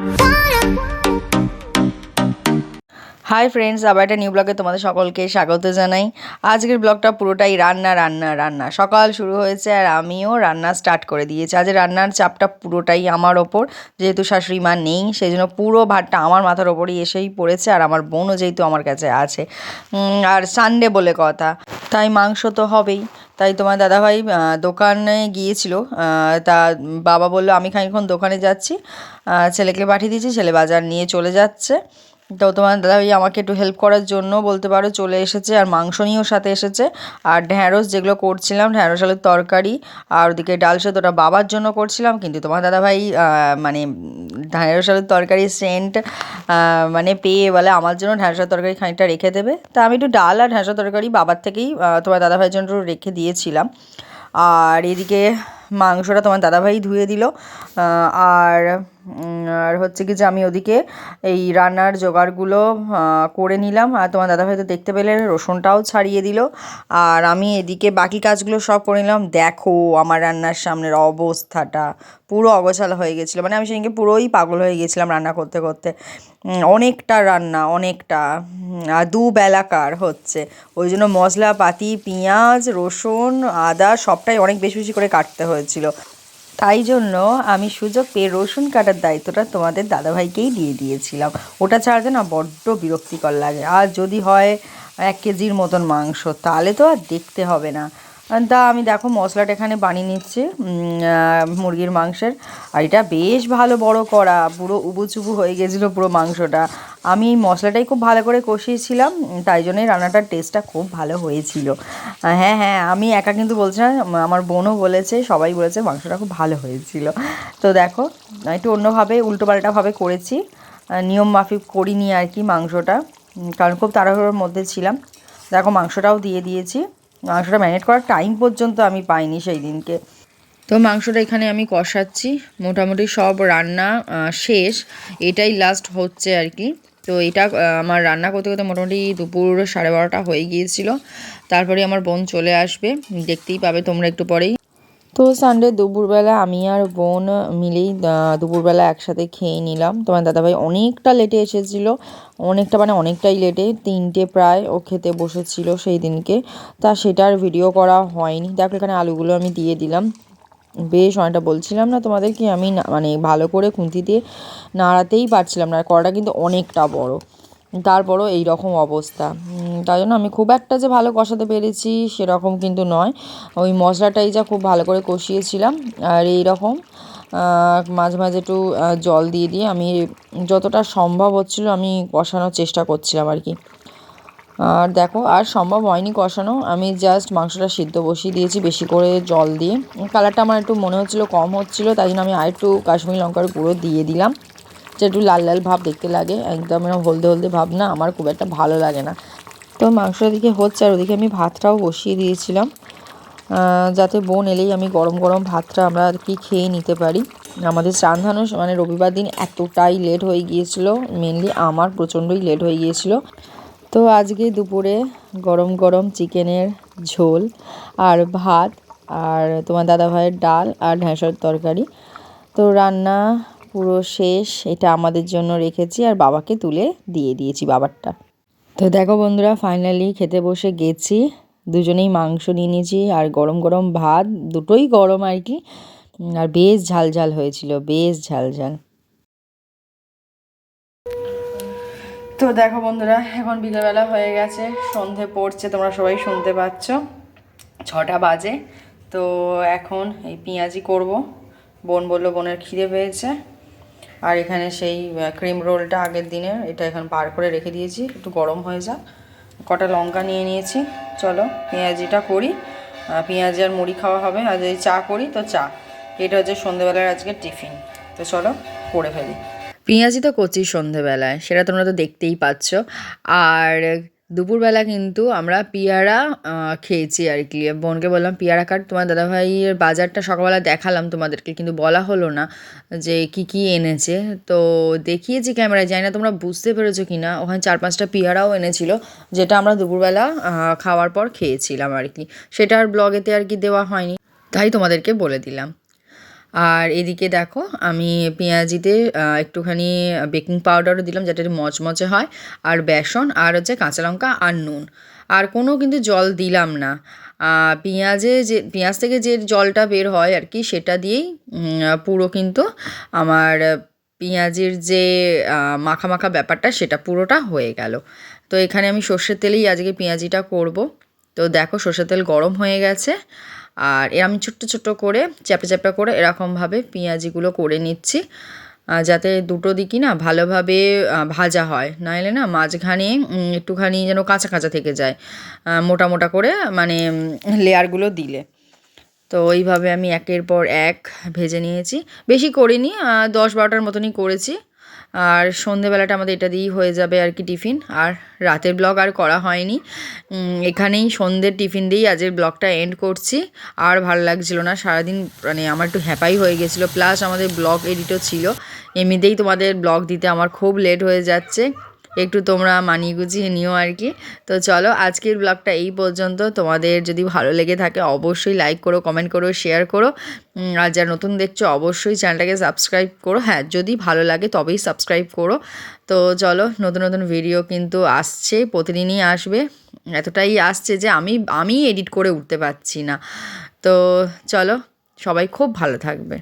Bye. Hi friends আবার একটা new ব্লগে তোমাদের সকলকে স্বাগত জানাই। আজকের ব্লগটা পুরোটাই রান্না রান্না রান্না। সকাল শুরু হয়েছে আর আমিও রান্না স্টার্ট করে দিয়েছি। আজ রান্নার চাপটা পুরোটাই আমার ওপর। যেহেতু শাশুড়ি মা নেই সেই জন্য পুরো ভাতটা আমার মাথার ওপরই এসেই পড়েছে আর আমার বোনও যেহেতু আমার কাছে আছে। আর সানডে বলে কথা, তাই মাংস তো হবেই। তাই তোমার দাদাভাই দোকানে গিয়েছিল। তা বাবা বলল, আমি খানিক্ষণ দোকানে যাচ্ছি। ছেলেকে পাঠিয়ে দিয়েছি, ছেলে বাজার নিয়ে চলে যাচ্ছে। তো তোমার দাদা দাদাভাই আমাকে একটু হেল্প করার জন্য বলতে পারো চলে এসেছে আর মাংস নিয়েও সাথে এসেছে। আর ঢ্যাঁড়স যেগুলো করছিলাম, ঢ্যাঁড়স, আলুর তরকারি আর ওদিকে ডাল সেদ্ধটা বাবার জন্য করছিলাম। কিন্তু তোমার দাদাভাই মানে ঢ্যাঁড়স, আলুর তরকারি সেন্ট মানে পেয়ে বলে আমার জন্য ঢ্যাঁড়স, আলুর তরকারি খানিকটা রেখে দেবে। তা আমি একটু ডাল আর ঢ্যাঁড়স, আলুর তরকারি বাবার থেকেই তোমার দাদাভাইয়ের জন্য রেখে দিয়েছিলাম। আর এদিকে মাংসটা তোমার দাদাভাই ধুয়ে দিল আর আর হচ্ছে কি যে আমি ওদিকে এই রান্নার জোগাড়গুলো করে নিলাম। আর তোমার দাদাভাই তো দেখতে পেলে, রসুনটাও ছাড়িয়ে দিল। আর আমি এদিকে বাকি কাজগুলো সব করে নিলাম। দেখো আমার রান্নার সামনের অবস্থাটা, পুরো অগোছালো হয়ে গেছিল। মানে আমি সেদিনকে পুরোই পাগল হয়ে গেছিলাম রান্না করতে করতে। অনেকটা রান্না, অনেকটা। উম, আর দু বেলাকার হচ্ছে। ওই জন্য মশলাপাতি পেঁয়াজ রসুন আদা সবটাই অনেক বেশি বেশি করে কাটতে হয়েছিল। তাই জন্য আমি সুযোগ পেয়ে রসুন কাটার দায়িত্বটা তোমাদের দাদাভাইকেই দিয়ে দিয়েছিলাম। ওটা ছাড়াতে না বড্ড বিরক্তিকর লাগে। আর যদি হয় এক কেজির মতন মাংস তাহলে তো আর দেখতে হবে না। তা আমি দেখো মশলাটা এখানে বানিয়ে নিচ্ছি মুরগির মাংসের। আর এটা বেশ ভালো বড় করা পুরো উবুচুবু হয়ে গেছিল পুরো মাংসটা। আমি মশলাটাই খুব ভালো করে কষিয়েছিলাম, তাই জন্যই রান্নাটার টেস্টটা খুব ভালো হয়েছিল। হ্যাঁ হ্যাঁ আমি একা কিন্তু বলছি না আমার বোনও বলেছে, সবাই বলেছে মাংসটা খুব ভালো হয়েছিল। তো দেখো, একটু অন্যভাবে উল্টোপাল্টাভাবে করেছি। নিয়ম মাফিক করিনি আর কি মাংসটা কারণ খুব তাড়াহুড়োর মধ্যে ছিলাম। দেখো, মাংসটাও দিয়ে দিয়েছি। মাংসটা ম্যানেট করার টাইম পর্যন্ত আমি পাইনি সেই দিনকে। তো মাংসটা এখানে আমি কষাচ্ছি। মোটামুটি সব রান্না শেষ। এটাই লাস্ট হচ্ছে আর কি। তো এটা আমার রান্না করতে করতে মোটামুটি দুপুর সাড়ে বারোটা হয়ে গিয়েছিল। তারপরে আমার বোন চলে আসবে, দেখতেই পাবে তোমরা একটু পরেই। তো সানডে দুপুরবেলা আমি আর বোন মিলেই দুপুরবেলা একসাথে খেয়ে নিলাম। তোমার দাদাভাই অনেকটা লেটে এসেছিল, অনেকটা মানে অনেকটাই লেটে তিনটে প্রায় ও খেতে বসেছিল সেই দিনকে। তা সেটার ভিডিও করা হয়নি। দেখো এখানে আলুগুলো আমি দিয়ে দিলাম। বেশ, অনেকটা বলছিলাম না তোমাদের কি আমি মানে ভালো করে খুন্তি দিয়ে নাড়াতেই পারছিলাম না। কড়াটা কিন্তু অনেকটা বড়। তারপরও এই রকম অবস্থা তাই জন্য আমি খুব একটা যে ভালো কষাতে পেরেছি সেরকম কিন্তু নয়। ওই মশলাটাই যা খুব ভালো করে কষিয়েছিলাম। আর এই রকম মাঝে মাঝে একটু জল দিয়ে দিয়ে আমি যতটা সম্ভব হচ্ছিল আমি কষানোর চেষ্টা করছিলাম আর কি। আর দেখো, আর সম্ভব হয়নি কষানো। আমি জাস্ট মাংসটা সিদ্ধ বসিয়ে দিয়েছি, বেশি করে জল দিয়ে। কালারটা আমার একটু মনে হচ্ছিল, কম হচ্ছিল, তাই জন্য আমি আর একটু কাশ্মীরি লঙ্কার গুঁড়ো দিয়ে দিলাম। যে একটু লাল লাল ভাব দেখতে লাগে, একদম এরকম হলদে হলদে ভাব না, আমার খুব একটা ভালো লাগে না। তো মাংসের দিকে হচ্ছে, আর ওদিকে আমি ভাতটাও বসিয়ে দিয়েছিলাম। যাতে বোন এলেই আমি গরম গরম ভাতটা আমরা আর কি খেয়ে নিতে পারি। আমাদের স্নান ধানও মানে রবিবার দিন এতটাই লেট হয়ে গিয়েছিল মেনলি আমার প্রচণ্ডই লেট হয়ে গিয়েছিল। তো আজকে দুপুরে গরম গরম চিকেনের ঝোল আর ভাত আর তোমার দাদা ভাইয়ের ডাল আর ঢ্যাঁড়সের তরকারি। তো রান্না পুরো শেষ, এটা আমাদের জন্য রেখেছি আর বাবাকে তুলে দিয়ে দিয়েছি বাবারটা। তো দেখো বন্ধুরা ফাইনালি খেতে বসে গেছি। দুজনেই মাংস নিয়ে নিয়েছি আর গরম গরম ভাত, দুটোই গরম আর কি। আর বেশ ঝাল ঝাল হয়েছিল, বেশ ঝাল ঝাল তো দেখো বন্ধুরা, এখন বিকেলবেলা হয়ে গেছে, সন্ধে পড়ছে, তোমরা সবাই শুনতে পাচ্ছ। ছটা বাজে, তো এখন এই পেঁয়াজি করব। বোন বলল বোনের খিদে পেয়েছে, আর এখানে সেই ক্রিম রোলটা আগের দিনের, এটা এখন বার করে রেখে দিয়েছি, একটু গরম হয়ে যাক। কটা লঙ্কা নিয়ে নিয়েছি, চলো পেঁয়াজিটা করি। পেঁয়াজি আর মুড়ি খাওয়া হবে, আর যদি চা করি, তো চা। এটা হচ্ছে সন্ধেবেলার আজকে টিফিন, তো চলো করে ফেলি। পেঁয়াজি তো করছি সন্ধেবেলায়, সেটা তোমরা তো দেখতেই পাচ্ছ। আর দুপুরবেলা কিন্তু আমরা পিয়ারা খেয়েছি আর কি। বোনকে বললাম, পিয়ারা কাট। তোমার দাদাভাইয়ের বাজারটা সকালবেলা দেখালাম তোমাদেরকে, কিন্তু বলা হলো না যে কি কি এনেছে। তো দেখিয়েছি ক্যামেরায়, জানি না তোমরা বুঝতে পেরেছ কি না। ওখানে চার পাঁচটা পিয়ারাও এনেছিল, যেটা আমরা দুপুরবেলা খাওয়ার পর খেয়েছিলাম আর কি। সেটা আর ব্লগেতে আর কি দেওয়া হয়নি। তাই তোমাদেরকে বলে দিলাম। আর এদিকে দেখো, আমি পেঁয়াজিতে একটুখানি বেকিং পাউডারও দিলাম যাতে মচমচে হয়, আর বেসন, আর হচ্ছে কাঁচা লঙ্কা আর নুন। আর কোনো কিন্তু জল দিলাম না। পেঁয়াজে যে, পেঁয়াজ থেকে যে জলটা বের হয় আর কি, সেটা দিয়েই পুরো কিন্তু আমার পেঁয়াজের যে মাখা মাখা ব্যাপারটা, সেটা পুরোটা হয়ে গেল। তো এখানে আমি সর্ষের তেলেই আজকে পেঁয়াজিটা করব। তো দেখো, সর্ষের তেল গরম হয়ে গেছে। আর আমি ছোট্ট ছোট্ট করে চ্যাপটা চ্যাপটা করে এরকমভাবে পেঁয়াজিগুলো করে নিচ্ছি। যাতে দুটো দিকই না ভালোভাবে ভাজা হয়। নাহলে না মাঝখানে একটুখানি যেন কাঁচা কাঁচা থেকে যায় মোটা মোটা করে মানে লেয়ারগুলো দিলে। তো ওইভাবে আমি একের পর এক ভেজে নিয়েছি। বেশি করিনি দশ বারোটার মতনই করেছি। আর সন্ধেবেলাটা আমাদের এটা দিয়েই হয়ে যাবে আর কি টিফিন। আর রাতের ব্লগ আর করা হয়নি। এখানেই সন্ধ্যের টিফিন দিয়েই আজের ব্লগটা এন্ড করছি। আর ভালো লাগছিল না। সারাদিন মানে আমার একটু হ্যাপাই হয়ে গেছিল। প্লাস আমাদের ব্লগ এডিটও ছিল। এমনিতেই তোমাদের ব্লগ দিতে আমার খুব লেট হয়ে যাচ্ছে। একটু তোমরা মানিয়ে গুছিয়ে নিও আর কি। তো চলো আজকের ব্লগটা এই পর্যন্ত। তোমাদের যদি ভালো লেগে থাকে অবশ্যই লাইক করো কমেন্ট করো শেয়ার করো। আর যারা নতুন দেখছ অবশ্যই চ্যানেলটাকে সাবস্ক্রাইব করো। হ্যাঁ যদি ভালো লাগে তবেই সাবস্ক্রাইব করো। তো চলো নতুন নতুন ভিডিও কিন্তু আসছে, প্রতিদিনই আসবে। এতটাই আসছে যে আমি আমি এডিট করে উঠতে পারছি না। তো চলো সবাই খুব ভালো থাকবে।